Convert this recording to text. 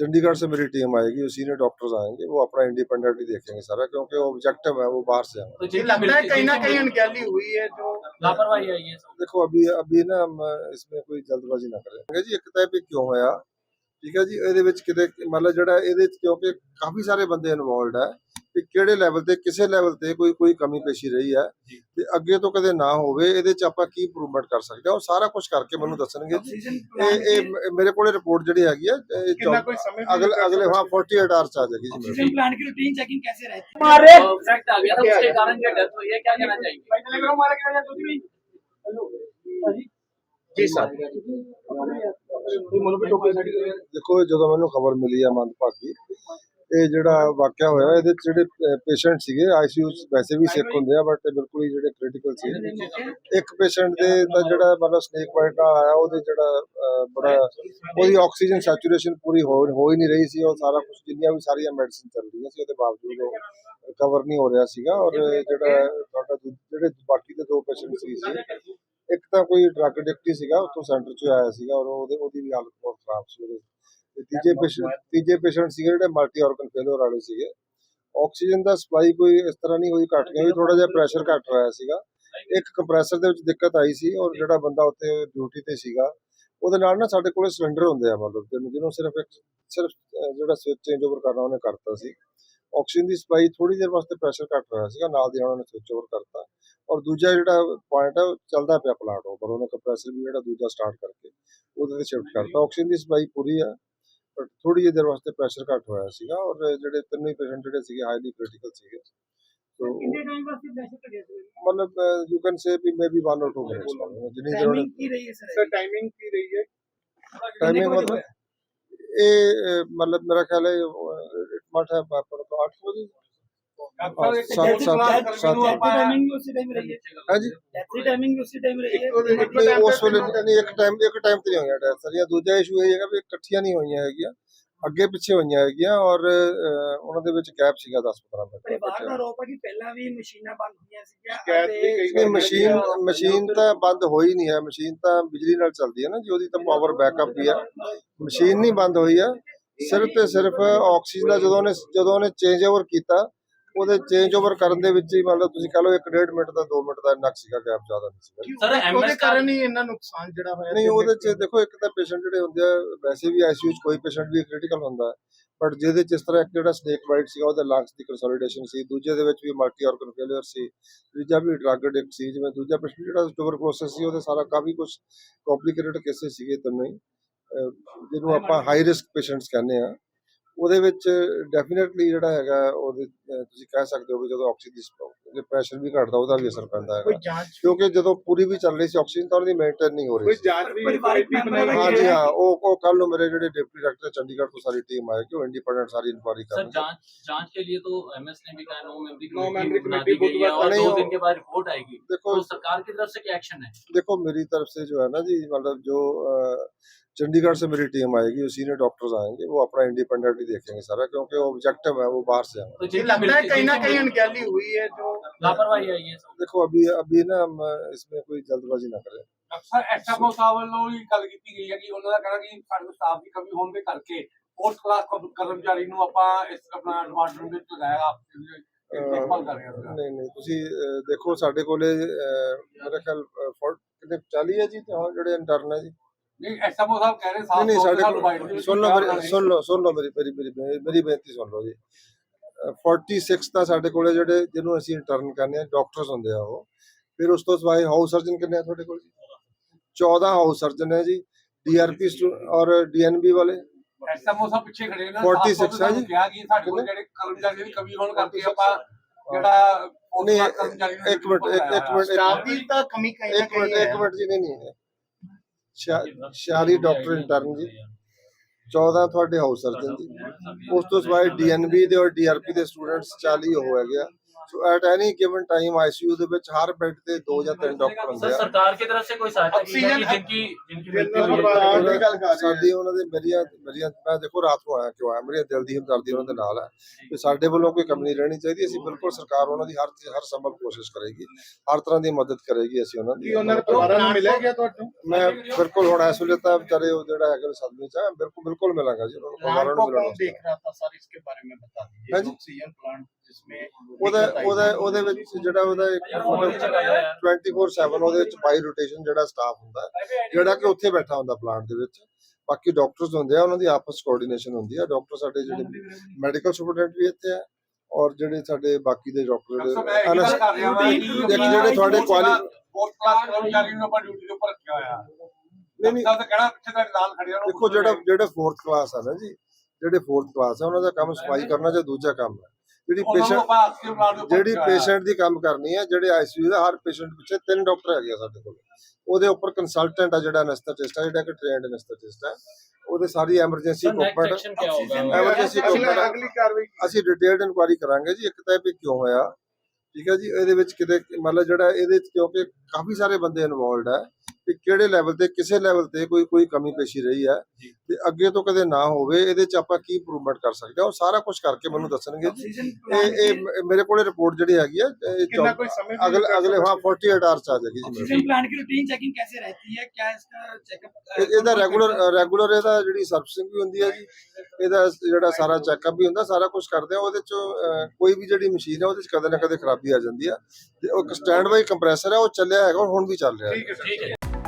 चंडीगढ़ से मेरी टीम आएगी सीनियर डॉक्टर्स आएंगे वो अपना इंडिपेंडेंटली देखेंगे सारा क्योंकि वो ऑब्जेक्टिव है वो बाहर से तो जी लगता है कहीं ना कहीं अनगैली हुई है जो लापरवाही है ये देखो अभी अभी ना हम इसमें कोई जल्दबाजी ना करें जी एक तय पे क्यों है यार ਠੀਕ ਹੈ ਜੀ ਇਹਦੇ ਵਿੱਚ ਕਿਤੇ ਮਤਲਬ ਜਿਹੜਾ ਇਹਦੇ ਵਿੱਚ ਕਿਉਂਕਿ ਕਾਫੀ ਸਾਰੇ ਬੰਦੇ ਇਨਵੋਲਡ ਹੈ ਕਿ ਕਿਹੜੇ ਲੈਵਲ ਤੇ ਕਿਸੇ ਲੈਵਲ ਤੇ ਕੋਈ ਕੋਈ ਕਮੀ ਪੇਸ਼ੀ ਰਹੀ ਹੈ ਤੇ ਅੱਗੇ ਤੋਂ ਕਦੇ ਨਾ ਹੋਵੇ ਇਹਦੇ ਚ ਆਪਾਂ ਕੀ ਇੰਪਰੂਵਮੈਂਟ ਕਰ ਸਕਦੇ ਹਾਂ ਉਹ ਸਾਰਾ ਕੁਝ ਕਰਕੇ ਮੈਨੂੰ ਦੱਸਣਗੇ ਇਹ ਇਹ ਮੇਰੇ ਕੋਲੇ ਰਿਪੋਰਟ ਜਿਹੜੀ ਹੈਗੀ ਹੈ ਅਗਲੇ ਅਗਲੇ ਹਾਂ 48 ਆਵਰਸ ਆ ਜਾਏਗੀ ਜੀ ਮੇਰੇ ਪਲਾਨ ਕੀ ਰੂਟੀਨ ਚੈਕਿੰਗ ਕੈਸੇ ਰਹਤੀ ਹੈ ਮਾਰੇ। ਫੈਕਟ ਆ ਗਿਆ ਤਾਂ ਉਸਕੇ ਕਾਰਨ ਇਹ ਡੈਥ ਹੋਈ ਹੈ ਕੀ ਕਹਿਣਾ ਚਾਹੀਏ? ਭਾਈ ਟੈਲੀਗ੍ਰਾਮ ਮਾਰੇ ਕਿਹਾ ਜਾਂ ਤੁਸੀਂ ਵੀ? ਜੀ ਸਰ। ਦੇਖੋ ਜਦੋਂ ਮੈਨੂੰ ਖਬਰ ਮਿਲੀ ਹੈ ਮੰਦਭਾਗੀ ਇਹ ਜਿਹੜਾ ਵਾਕਿਆ ਹੋਇਆ, ਇਹਦੇ 'ਚ ਜਿਹੜੇ ਪੇਸ਼ੈਂਟ ਸੀਗੇ ਆਈਸੀਯੂ ਵੈਸੇ ਵੀ ਸਿੱਕ ਹੁੰਦੇ ਆ ਬਟ ਬਿਲਕੁਲ ਹੀ ਜਿਹੜੇ ਕ੍ਰਿਟੀਕਲ ਸੀ। ਇੱਕ ਪੇਸ਼ੈਂਟ ਦੇ ਤਾਂ ਜਿਹੜਾ ਮਤਲਬ ਸਨੇਕ ਬਾਈਟ ਨਾਲ ਆਇਆ, ਉਹਦੇ ਜਿਹੜਾ ਬੜਾ, ਉਹਦੀ ਆਕਸੀਜਨ ਸੈਚੂਰੇਸ਼ਨ ਪੂਰੀ ਹੋ, ਹੀ ਨਹੀਂ ਰਹੀ ਸੀ, ਉਹ ਸਾਰਾ ਕੁਝ ਜਿੰਨੀਆਂ ਵੀ ਸਾਰੀਆਂ ਮੈਡੀਸਿਨ ਚੱਲ ਰਹੀਆਂ ਸੀ, ਉਹਦੇ ਬਾਵਜੂਦ ਉਹ ਕਵਰ ਨਹੀਂ ਹੋ ਰਿਹਾ ਸੀਗਾ, ਔਰ ਜਿਹੜਾ, ਤੁਹਾਡਾ ਜਿਹੜੇ ਬਾਕੀ ਦੇ ਦੋ ਪੇਸ਼ੈਂਟ ਸੀ ਇੱਕ ਤਾਂ ਕੋਈ ਡਰੱਗ ਐਡਿਕਟ ਸੀਗਾ ਉੱਥੋਂ ਸੈਂਟਰ ਚੋਂ ਆਇਆ ਸੀਗਾ ਔਰ ਉਹਦੇ ਉਹਦੀ ਵੀ ਹਾਲਤ ਬਹੁਤ ਖਰਾਬ ਸੀ ਉਹਦੇ। ਤੇ ਤੀਜੇ ਪੇਸ਼ੈਂਟ ਤੀਜੇ ਪੇਸ਼ੈਂਟ ਸੀਗੇ ਜਿਹੜੇ ਮਲਟੀ ਆਰਗਨ ਫੇਲਿਅਰ ਵਾਲੇ ਸੀਗੇ। ਆਕਸੀਜਨ ਦਾ ਸਪਲਾਈ ਕੋਈ ਇਸ ਤਰ੍ਹਾਂ ਨਹੀਂ ਹੋਈ ਘਟ ਗਈ ਥੋੜਾ ਜਿਹਾ ਪ੍ਰੈਸ਼ਰ ਘਟ ਰਿਹਾ ਸੀਗਾ। ਇੱਕ ਕੰਪਰੈਸਰ ਦੇ ਵਿੱਚ ਦਿੱਕਤ ਆਈ ਸੀ ਔਰ ਜਿਹੜਾ ਬੰਦਾ ਉੱਥੇ ਡਿਊਟੀ ਤੇ ਸੀਗਾ ਉਹਦੇ ਨਾਲ ਨਾ ਸਾਡੇ ਕੋਲੇ ਸਿਲੰਡਰ ਹੁੰਦੇ ਆ ਮਤਲਬ ਜਿਹਨੂੰ ਜਿਹਨੂੰ ਸਿਰਫ ਇੱਕ ਸਿਰਫ ਜਿਹੜਾ ਸਵਿਚ ਚੇਂਜ ਓਵਰ ਕਰਨਾ ਉਹਨੇ ਕਰਤਾ ਸੀ। ਆਕਸੀਜਨ ਦੀ ਸਪਲਾਈ ਥੋੜੀ ਦੇਰ ਵਾਸਤੇ ਪ੍ਰੈਸ਼ਰ ਘਟ ਰਿਹਾ ਸੀਗਾ ਨਾਲ ਦੀ ਨਾਲ ਉਹਨੇ ਸਵਿਚ ਓਵਰ ਕਰਤਾ। ਔਰ ਦੂਜਾ ਜਿਹੜਾ ਪੁਆਇੰਟ ਆ ਚੱਲਦਾ ਪਿਆ ਪਲਾਂਟ ਉੱਪਰ। ਉਹਨੇ ਕੰਪਰੈਸਰ ਵੀ ਜਿਹੜਾ ਦੂਜਾ ਸਟਾਰਟ ਕਰਕੇ ਉਹਦੇ ਤੇ ਸ਼ਿਫਟ ਕਰਤਾ। ਆਕਸੀਜਨ ਦੀ ਸਪਲਾਈ ਪੂਰੀ ਆ ਬਟ ਥੋੜੀ ਜਿਹੀ ਦੇਰ ਵਾਸਤੇ ਪ੍ਰੈਸ਼ਰ ਘਟ ਹੋਇਆ ਸੀਗਾ ਔਰ ਜਿਹੜੇ ਤਿੰਨ ਹੀ ਪੇਸ਼ੈਂਟ ਜਿਹੜੇ ਸੀਗੇ ਹਾਈਲੀ ਕ੍ਰਿਟੀਕਲ ਸੀਗੇ। ਸੋ ਕਿੰਨੇ ਟਾਈਮ ਵਾਸਤੇ ਪ੍ਰੈਸ਼ਰ ਘਟਿਆ ਸੀ? ਮਤਲਬ you can say we maybe 1 ਔਰ 2 ਮਿੰਟਸ ਜਿੰਨੀ ਦੇਰ ਟਾਈਮਿੰਗ ਕੀ ਰਹੀ ਹੈ ਸਰ ਟਾਈਮਿੰਗ ਕੀ ਰਹੀ ਹੈ? ਟਾਈਮਿੰਗ ਮਤਲਬ ਇਹ ਮਤਲਬ ਮੇਰਾ ਖਿਆਲ ਹੈ ਇਟ ਮਟ ਹੈ ਪਰ 8 ਵਜੇ 7 7 7 ਵੀ ਉਸੇ ਟਾਈਮ ਰਹੀ ਹੈ। ਹਾਂਜੀ। ਡੈਥ ਟਾਈਮਿੰਗ ਵੀ ਉਸੇ ਟਾਈਮ ਰਹੀ ਹੈ। ਇੱਕ ਉਸ ਵੇਲੇ ਨਹੀਂ ਇੱਕ ਟਾਈਮ ਇੱਕ ਟਾਈਮ ਤੇ ਨਹੀਂ ਹੋਇਆ ਡੈਥ ਸਰ। ਇਹ ਦੂਜਾ ਇਸ਼ੂ ਇਹ ਹੈਗਾ ਵੀ ਇਕੱਠੀਆਂ ਨਹੀਂ ਹੋਈਆਂ ਹੈਗੀਆਂ ਅੱਗੇ ਪਿੱਛੇ ਹੋਈਆਂ ਹੈਗੀਆਂ ਔਰ ਉਹਨਾਂ ਦੇ ਵਿੱਚ ਗੈਪ ਸੀਗਾ 10 15 ਮਿੰਟ ਪਰਿਵਾਰ ਦਾ ਰੋਪ ਹੈ ਕਿ ਪਹਿਲਾਂ ਵੀ ਮਸ਼ੀਨਾਂ ਬੰਦ ਹੋਈਆਂ ਸੀਗੀਆਂ ਤੇ ਮਸ਼ੀਨ ਮਸ਼ੀਨ ਤਾਂ ਬੰਦ ਹੋਈ ਨਹੀਂ ਹੈ। ਮਸ਼ੀਨ ਤਾਂ ਬਿਜਲੀ ਨਾਲ ਚੱਲਦੀ ਹੈ ਨਾ ਜੀ ਉਹਦੀ ਤਾਂ ਪਾਵਰ ਬੈਕਅਪ ਵੀ ਹੈ ਮਸ਼ੀਨ ਨਹੀਂ ਬੰਦ ਹੋਈ ਹੈ। ਸਿਰਫ ਤੇ ਸਿਰਫ ਆਕਸੀਜਨ ਦਾ ਜਦੋਂ ਨੇ ਜਦੋਂ ਨੇ ਚੇਂਜ ਓਵਰ ਕੀਤਾ ਉਹਦੇ ਚੇਂਜ ਓਵਰ ਕਰਨ ਦੇ ਵਿੱਚ ਹੀ ਮੰਨ ਲਓ ਤੁਸੀਂ ਕਹ ਲਓ 1.5 ਮਿੰਟ ਦਾ 2 ਮਿੰਟ ਦਾ ਇੰਨਾ ਕੁ ਸੀਗਾ ਗੈਪ ਜ਼ਿਆਦਾ ਨਹੀਂ ਸੀਗਾ। ਸਰ ਉਹਦੇ ਐਮਐਸ ਕਾਰਨ ਹੀ ਇੰਨਾ ਨੁਕਸਾਨ ਜਿਹੜਾ ਹੋਇਆ ਨਹੀਂ ਉਹਦੇ ਚ ਦੇਖੋ। ਇੱਕ ਤਾਂ ਪੇਸ਼ੈਂਟ ਜਿਹੜੇ ਹੁੰਦੇ ਆ ਵੈਸੇ ਵੀ ਆਈਸੀਯੂ ਚ ਕੋਈ ਪੇਸ਼ੈਂਟ ਵੀ ਕ੍ਰਿਟੀਕਲ ਹੁੰਦਾ ਬਟ ਜਿਹਦੇ ਚ ਇਸ ਤਰ੍ਹਾਂ ਇੱਕ ਜਿਹੜਾ ਸਨੇਕ ਬਾਈਟ ਸੀਗਾ ਉਹਦੇ ਲੰਗਸ ਦੀ ਕੰਸੋਲੀਡੇਸ਼ਨ ਸੀ ਦੂਜੇ ਦੇ ਵਿੱਚ ਵੀ ਮਲਟੀ ਆਰਗਨ ਫੇਲਿਅਰ ਸੀ ਤੀਜਾ ਵੀ ਡਰੱਗ ਐਡਿਕਟ ਸੀ ਜਿਵੇਂ ਦੂਜਾ ਪੇਸ਼ੈਂਟ ਜਿਹੜਾ ਟੂਬਰਕਲੋਸਿਸ ਸੀ ਉਹਦੇ ਸਾਰਾ ਕਾਫੀ ਕੁਝ ਕੰਪਲਿਕੇਟਡ ਕੇਸਿਸ ਸੀਗੇ ਤਿੰਨੋਂ ਜਿਹਨੂੰ ਆਪਾਂ ਹਾਈ ਰਿਸਕ ਪੇਸ਼ੈਂਟਸ ਕਹਿੰਦੇ ਆ ਉਹਦੇ ਵਿੱਚ ਡੈਫੀਨਿਟਲੀ ਜਿਹੜਾ ਹੈਗਾ ਉਹਦੇ ਤੁਸੀਂ ਕਹਿ ਸਕਦੇ ਹੋ ਵੀ ਜਦੋਂ ਆਕਸੀਜਨ ਦੀ ਪ੍ਰੈਸ਼ਰ ਵੀ ਘਟਦਾ ਉਹਦਾ ਵੀ ਅਸਰ ਪੈਂਦਾ ਕੋਈ ਹੈਗਾ ਜਾਂਚ ਕਿਉਂਕਿ ਜਦੋਂ ਪੂਰੀ ਵੀ ਚੱਲ ਰਹੀ ਸੀ ਆਕਸੀਜਨ ਤਾਂ ਉਹਦੀ ਮੇਨਟੇਨ ਨਹੀਂ ਹੋ ਰਹੀ ਕੋਈ ਸੀ ਜਾਂਚ ਵੀ ਪਰਿਵਾਰਿਕ ਕਮੇਟੀ ਬਣਾਈ ਮੈਂਬਰ ਹਾਂ ਗਈ ਜੀ ਹੈ ਹਾਂ ਉਹ ਉਹ ਕੱਲ ਨੂੰ ਮੇਰੇ ਜਿਹੜੇ ਡਿਪਟੀ ਡਾਇਰੈਕਟਰ ਚੰਡੀਗੜ੍ਹ ਤੋਂ ਸਾਰੀ ਟੀਮ ਆਏਗੀ ਉਹ ਇੰਡੀਪੈਂਡੈਂਟ ਸਾਰੀ ਇਨਕੁਆਰੀ सर ਕਰਨਗੇ जांच जांच के लिए तो एमएस ने भी कहा no member No member committee बना committee दी गई है और नहीं, दो वो- दिन के बाद रिपोर्ट आएगी देखो तो सरकार की तरफ से क्या एक्शन है देखो मेरी तरफ से जो है ना जी मतलब जो अ, चंडीगढ़ से मेरी टीम आएगी सीनियर डॉक्टर्स आएंगे वो अपना इंडिपेंडेंटली देखेंगे सारा क्योंकि वो ऑब्जेक्टिव है वो बाहर से आए तो ये जिनकी लगता है मिलती- कहीं ना जिनकी कहीं मिलती- अनगहली हुई है जो लापरवाही आई है देखो अभी अभी ना हम इसमें कोई जल्दबाजी ना करें ਅਕਸਰ ਐਸਐਮਓ ਸਾਹਿਬ ਵੱਲੋਂ ਵੀ ਗੱਲ ਕੀਤੀ ਗਈ ਹੈ ਕਿ ਉਹਨਾਂ ਦਾ ਕਹਿਣਾ ਕਿ ਸਾਡੇ ਸਟਾਫ ਦੀ ਕਮੀ ਹੋਣ ਦੇ ਕਰਕੇ ਫੋਰਥ ਕਲਾਸ ਕਰਮਚਾਰੀ ਨੂੰ ਆਪਾਂ ਇਸ ਆਪਣਾ ਡਿਪਾਰਟਮੈਂਟ ਵਿੱਚ ਲਗਾਇਆ ਆਪ ਦੇਖਭਾਲ ਕਰ ਰਹੇ ਹਾਂ ਨਹੀਂ ਨਹੀਂ ਤੁਸੀਂ ਅ, ਦੇਖੋ ਸਾਡੇ ਕੋਲੇ ਅ, ਮੇਰਾ ਖਿਆਲ ਅ, ਫੋਰ- ਕਿੰਨੇ 40 ਹੈ ਜੀ ਤਾਂ ਜਿਹੜੇ ਇੰਟਰਨ ਹੈ ਜੀ ਨਹੀਂ ਐਸਐਮਓ ਸਾਹਿਬ ਕਹਿ ਰਹੇ ਨਹੀਂ ਸਾਫ ਨਹੀਂ ਤੌਰ ਸਾਡੇ ਤੇ ਸਾਨੂੰ ਬਾਈਟ ਦੇ ਕੋਲ ਵਿੱਚ ਸੁਣ ਲਓ ਕਿਹਾ ਮੇਰੀ ਉਹਨਾਂ ਨੇ। ਸੁਣ ਲਓ ਸੁਣ ਲਓ ਮੇਰੀ ਮੇਰੀ ਮੇਰੀ ਬੇ- ਮੇਰੀ ਬੇਨਤੀ ਸੁਣ ਲਓ ਜੀ ਅ, 46 ਤਾਂ ਸਾਡੇ ਕੋਲੇ ਜਿਹੜੇ ਜਿਹਨੂੰ ਅਸੀਂ ਇੰਟਰਨ ਕਰਨੇ ਆ ਡਾਕਟਰਸ ਹੁੰਦੇ ਆ ਉਹ। ਫਿਰ ਉਸ ਤੋਂ ਸਿਵਾਏ ਹਾਊਸ ਸਰਜਨ ਕਿੰਨੇ ਆ ਤੁਹਾਡੇ ਕੋਲ 14 ਹਾਊਸ ਸਰਜਨ ਹੈ ਜੀ ਡੀਆਰਪੀ ਔਰ ਡੀਐਨਬੀ ਵਾਲੇ। ਐਸਐਮਓ ਸਾਹਿਬ ਪਿੱਛੇ ਖੜੇ ਨੇ 46 ਹੈ ਜੀ। ਕਿਹਾ ਕਿ ਸਾਡੇ ਕੋਲ ਜਿਹੜੇ ਕਰਮਚਾਰੀਆਂ ਦੀ ਕਮੀ ਹੋਣ ਕਰਕੇ ਆਪਾਂ ਜਿਹੜਾ ਨਹੀਂ ਇੱਕ ਮਿੰਟ ਇੱਕ ਮਿੰਟ ਸਟਾਫ ਦੀ ਤਾਂ ਕਮੀ ਕਹੀ ਇੱਕ ਮਿੰਟ ਇੱਕ ਮਿੰਟ ਜੀ ਨਹੀਂ ਨਹੀਂ। ਸ਼ਾਰੀ ਡਾਕਟਰ ਇੰਟਰਨ ਜੀ। 14 ਤੁਹਾਡੇ ਹਾਊਸ ਸਰਜਨ ਦੀ ਉਸ ਤੋਂ ਸਿਵਾਏ ਡੀਐਨਬੀ ਦੇ ਔਰ ਡੀਆਰਪੀ ਦੇ ਸਟੂਡੈਂਟਸ 40 ਹੋ ਹੈਗੇ ਆ। At any given time ICU ਦੇ ਵਿੱਚ ਹਰ ਬੈੱਡ ਤੇ ਦੋ ਜਾਂ ਤਿੰਨ ਡਾਕਟਰ ਹੁੰਦੇ ਆ। ਸਰकार की तरफ से कोई सहायता की जाएगी जिनकी जिनकी मृत्यु हुई है ਸਰਕਾਰ ਗੱਲ ਕਰ ਰਹੇ ਸਾਡੀ ਉਹਨਾਂ ਦੇ ਮੇਰੀਆਂ ਮੇਰੀਆਂ ਮੈਂ ਦੇਖੋ ਰਾਤ ਨੂੰ ਆਇਆ ਕਿਉਂ ਆਇਆ? ਮੇਰੀਆਂ ਦਿਲ ਦੀ ਹਮਦਰਦੀ ਉਹਨਾਂ ਦੇ ਨਾਲ ਹੈ। ਤੇ ਸਾਡੇ ਵੱਲੋਂ ਕੋਈ ਕਮੀ ਨਹੀਂ ਰਹਿਣੀ ਚਾਹੀਦੀ। ਅਸੀਂ ਬਿਲਕੁਲ ਸਰਕਾਰ ਉਹਨਾਂ ਦੀ ਹਰ ਹਰ ਸੰਭਵ ਕੋਸ਼ਿਸ਼ ਕਰੇਗੀ। ਹਰ ਤਰ੍ਹਾਂ ਦੀ ਮਦਦ ਕਰੇਗੀ ਅਸੀਂ ਉਹਨਾਂ ਦੀ। ਉਹਨਾਂ ਨੂੰ ਦੁਬਾਰਾ ਨੂੰ ਮਿਲਿਆ ਗਿਆ ਤੁਹਾਨੂੰ ਮੈਂ ਬਿਲਕੁਲ ਹੁਣ ਇਸ ਵੇਲੇ ਤਾਂ ਵਿਚਾਰੇ ਉਹ ਜਿਹੜਾ ਹੈਗਾ ਸਦਮੇ ਚ ਆ। ਬਿਲਕੁਲ ਬਿਲਕੁਲ ਮਿਲਾਂਗਾ ਜੀ। ਉਹਨਾਂ ਨੂੰ ਪਰਿਵਾਰਾਂ ਨੂੰ को मिलाना कौन देख रहा था सर इसके बारे में जिसमें ਉਹਦਾ दिक्कत आई ਉਹਦਾ थी। ਉਹਦੇ ਵਿੱਚ ਜਿਹੜਾ ਉਹਦਾ ਇੱਕ ਮਤਲਬ 24/7 ਉਹਦੇ ਵਿੱਚ ਬਾਈ ਰੋਟੇਸ਼ਨ ਜਿਹੜਾ ਸਟਾਫ ਹੁੰਦਾ ਹੈ, ਜਿਹੜਾ ਕਿ ਉੱਥੇ ਬੈਠਾ ਹੁੰਦਾ ਪਲਾਂਟ ਦੇ ਵਿੱਚ ਬਾਕੀ ਡਾਕਟਰਸ ਹੁੰਦੇ ਆ ਉਹਨਾਂ ਦੀ ਆਪਸ ਕੋਆਰਡੀਨੇਸ਼ਨ ਹੁੰਦੀ ਆ ਡਾਕਟਰ ਸਾਡੇ ਜਿਹੜੇ ਮੈਡੀਕਲ ਸੁਪਰਡੈਂਟ ਵੀ ਇੱਥੇ ਆ ਔਰ ਜਿਹੜੇ ਸਾਡੇ ਬਾਕੀ ਦੇ ਡਾਕਟਰ ਸਰ ਮੈਂ ਜਿਹੜੇ ਇਹ ਗੱਲ ਕਰ ਰਿਹਾ ਹਾਂ ਇੱਕ ਜਿਹੜੇ ਤੁਹਾਡੇ ਕੁਆਲੀ ਫੋਰਥ ਕਲਾਸ ਕਰਮਚਾਰੀ ਨੂੰ ਆਪਾਂ ਡਿਊਟੀ ਦੇ ਉੱਪਰ ਰੱਖਿਆ ਹੋਇਆ ਨਹੀਂ ਨਹੀਂ ਤਾਂ ਕਹਿਣਾ ਪਿੱਛੇ ਦਾ ਨਾਲ ਖੜਿਆ ਨੂੰ ਦੇਖੋ ਜਿਹੜਾ ਜਿਹੜੇ 4th ਕਲਾਸ ਆ ਨਾ ਜੀ ਜਿਹੜੇ 4th ਕਲਾਸ ਆ ਉਹਨਾਂ ਦਾ ਕੰਮ ਸਫਾਈ ਕਰਨਾ ਜਾਂ ਦੂਜਾ ਕੰਮ ਹੈ ਜਿਹੜੀ ਪੇਸ਼ੈਂਟ ਜਿਹੜੀ ਪੇਸ਼ੈਂਟ ਦੀ ਕੰਮ ਕਰਨੀ ਹੈ ਜਿਹੜੇ ਆਈਸੀਯੂ ਦਾ ਹਰ ਪੇਸ਼ੈਂਟ ਪਿੱਛੇ ਤਿੰਨ ਡਾਕਟਰ ਹੈਗੇ ਸਾਡੇ ਕੋਲ। ਉਹਦੇ ਉੱਪਰ ਕੰਸਲਟੈਂਟ ਆ ਜਿਹੜਾ ਅਨਸਥੈਟਿਸਟ ਆ ਜਿਹੜਾ ਕਿ ਟ੍ਰੇਨਡ ਅਨਸਥੈਟਿਸਟ ਆ। ਉਹਦੇ ਸਾਰੀ ਐਮਰਜੈਂਸੀ ਕੋਪਰਟ ਐਮਰਜੈਂਸੀ ਕੋਪਰਟ ਅਗਲੀ ਕਾਰਵਾਈ ਅਸੀਂ ਡਿਟੇਲਡ ਇਨਕੁਆਇਰੀ ਕਰਾਂਗੇ ਜੀ ਇੱਕ ਤਾਂ ਇਹ ਵੀ ਕਿਉਂ ਹੋਇਆ? ਠੀਕ ਹੈ ਜੀ ਇਹਦੇ ਵਿੱਚ ਕਿਤੇ ਮਤਲਬ ਜਿਹੜਾ ਇਹਦੇ ਵਿੱਚ ਕਿਉਂਕਿ ਕਾਫੀ ਸਾਰੇ ਬੰਦੇ ਇਨਵੋਲਡ ਆ ਕਿ ਕਿਹੜੇ ਲੈਵਲ ਤੇ ਕਿਸੇ ਲੈਵਲ ਤੇ ਕੋਈ ਕੋਈ ਕਮੀ ਪੇਸ਼ੀ ਰਹੀ ਹੈ ਤੇ ਅੱਗੇ ਤੋਂ ਕਦੇ ਨਾ ਹੋਵੇ ਇਹਦੇ ਚ ਆਪਾਂ ਕੀ ਇੰਪਰੂਵਮੈਂਟ ਕਰ ਸਕਦੇ ਹਾਂ ਉਹ ਸਾਰਾ ਕੁਝ ਕਰਕੇ ਮੈਨੂੰ ਦੱਸਣਗੇ ਜੀ ऑक्सीजन ਇਹ ਇਹ ਮ- ਮੇਰੇ ਕੋਲੇ ਰਿਪੋਰਟ ਜਿਹੜੀ ਹੈਗੀ ਹੈ ਇਹ कितना ਚੌ- कोई समय ਅਗਲੇ ਅਗਲੇ ਹਾਂ 48 ਆਵਰਸ ਚ ਆ ਜਾਏਗੀ ਜੀ ਮੇਰੇ ऑक्सीजन प्लांट की रूटीन चेकिंग कैसे रहती है क्या इसका चेकअप ਕੋਲ। ਇਹ- ਇਹਦਾ ਰੈਗੂਲਰ ਰੈਗੂਲਰ ਇਹਦਾ ਜਿਹੜੀ ਸਰਵਿਸਿੰਗ ਵੀ ਹੁੰਦੀ ਹੈ ਜੀ ਇਹਦਾ ਜਿਹੜਾ ਸਾਰਾ ਚੈੱਕਅਪ ਵੀ ਹੁੰਦਾ ਸਾਰਾ ਕੁਝ ਕਰਦੇ ਆ ਉਹਦੇ ਚ ਅਹ, ਕੋਈ ਵੀ ਜਿਹੜੀ ਮਸ਼ੀਨ ਹੈ ਉਹਦੇ ਚ ਕਦੇ ਨਾ ਕਦੇ ਖਰਾਬੀ ਆ ਜਾਂਦੀ ਆ ਤੇ ਉਹ ਸਟੈਂਡ ਬਾਈ ਕੰਪਰੈਸਰ ਹੈ ਉਹ ਚੱਲਿਆ ਹੈਗਾ ਹੁਣ ਵੀ ਚੱਲ ਰਿਹਾ ਹੈ ठीक है सर ठीक है